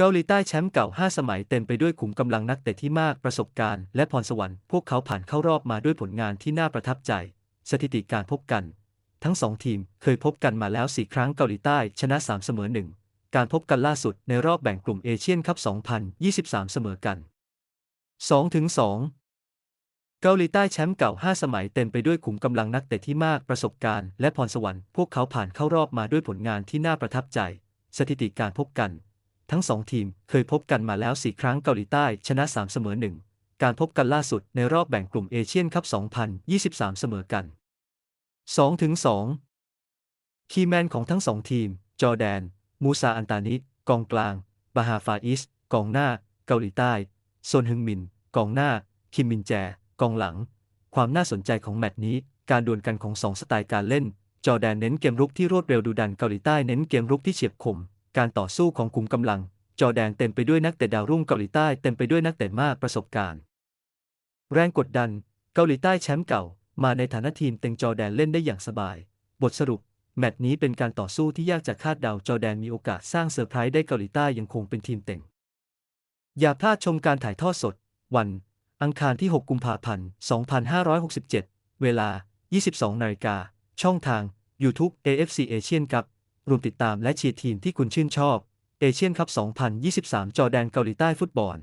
เกาหลีใต้แชมป์เก่า 5 สมัยเต็มไปด้วยขุมกำลังนักเตะที่มากประสบการณ์และพรสวรรค์ พวกเขาผ่านเข้ารอบมาด้วยผลงานที่น่าประทับใจ สถิติการพบกัน ทั้งสองทีมเคยพบกันมาแล้ว 4 ครั้งเกาหลีใต้ชนะ 3 เสมอ 1 การพบกันล่าสุดในรอบแบ่งกลุ่มเอเชียนคัพ 2023 เสมอกัน 2-2เกาหลีใต้แชมป์เก่า 5 สมัยเต็มไปด้วยขุมกำลังนักเตะที่มากประสบการณ์และพรสวรรค์ พวกเขาผ่านเข้ารอบมาด้วยผลงานที่น่าประทับใจ สถิติการพบกัน ทั้งสองทีมเคยพบกันมาแล้ว 4 ครั้งเกาหลีใต้ชนะ 3 เสมอ 1 การพบกันล่าสุดในรอบแบ่งกลุ่มเอเชียนคัพ 2023 เสมอกัน2-2คีแมนของทั้งสองทีม จอแดน มูซาอันตานิกองกลาง บาฮาฟาอิส กองหน้า เกาหลีใต้โซนฮึงมิน กองหน้า คิมมินแจ กองหลัง ความน่าสนใจของแมตช์นี้ การดวลกันของสองสไตล์การเล่น จอแดนเน้นเกมรุกที่รวดเร็วดุดันเกาหลีใต้เน้นเกมรุกที่เฉียบคม การต่อสู้ของขุมกำลัง จอแดนเต็มไปด้วยนักเตะดาวรุ่งเกาหลีใต้เต็มไปด้วยนักเตะมากประสบการณ์ แรงกดดัน เกาหลีใต้แชมป์เก่า มาในฐานะทีมเต็งจอแดนเล่นได้อย่างสบาย บทสรุป แมตช์นี้เป็นการต่อสู้ที่ยากจะคาดเดาจอแดนมีโอกาสสร้างเซอร์ไพรส์ได้เกาหลีใต้ยังคงเป็นทีมเต็งอย่าพลาดชมการถ่ายทอดสด วัน อังคารที่ 6 กุมภาพันธ์ 2567 เวลา 22 นาฬิกา ช่องทาง YouTube AFC Asian Cup รวมติดตามและเชียร์ทีมที่คุณชื่นชอบเอเชียนคัพ 2023 จอแดนเกาหลีใต้ฟุตบอล